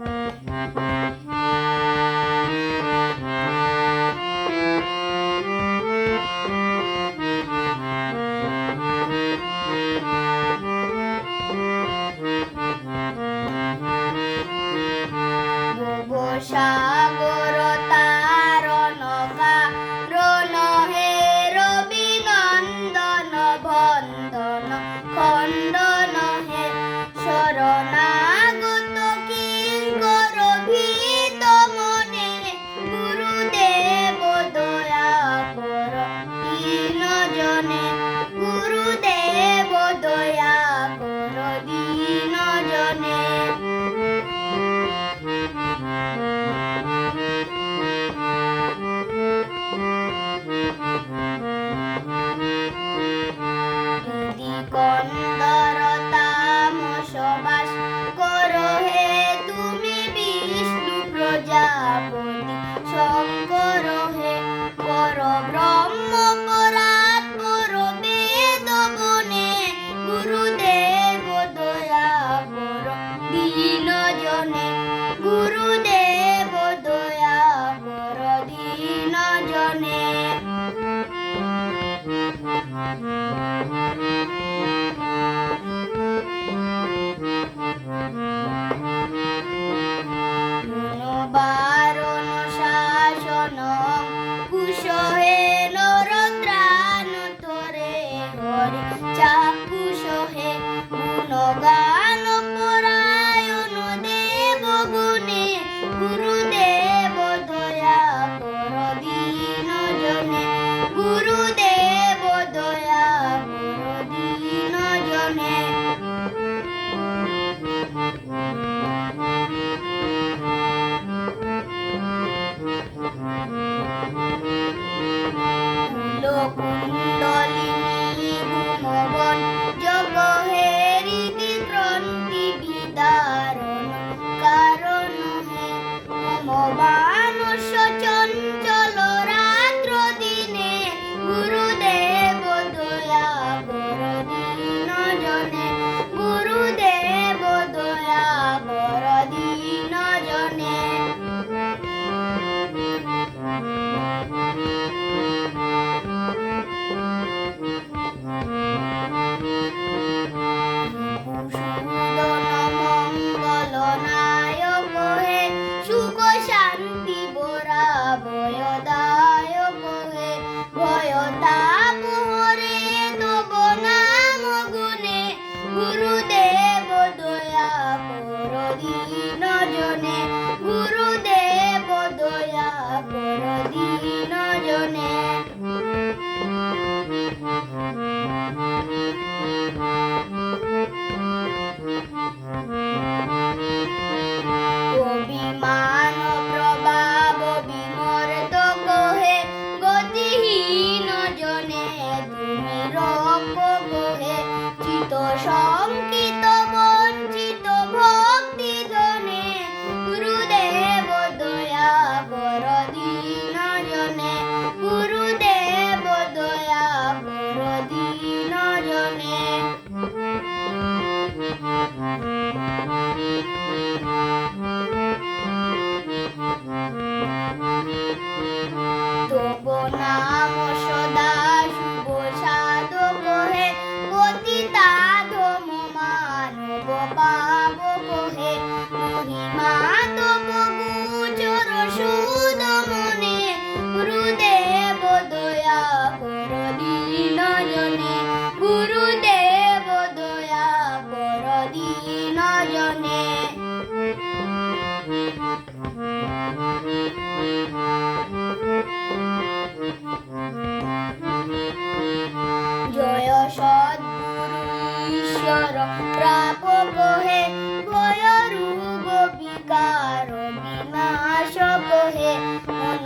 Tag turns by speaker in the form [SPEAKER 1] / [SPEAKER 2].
[SPEAKER 1] Thank you. up. 歌声 প্রাপ কহে ভয় রূপ বিকার বিনাশ কহে মন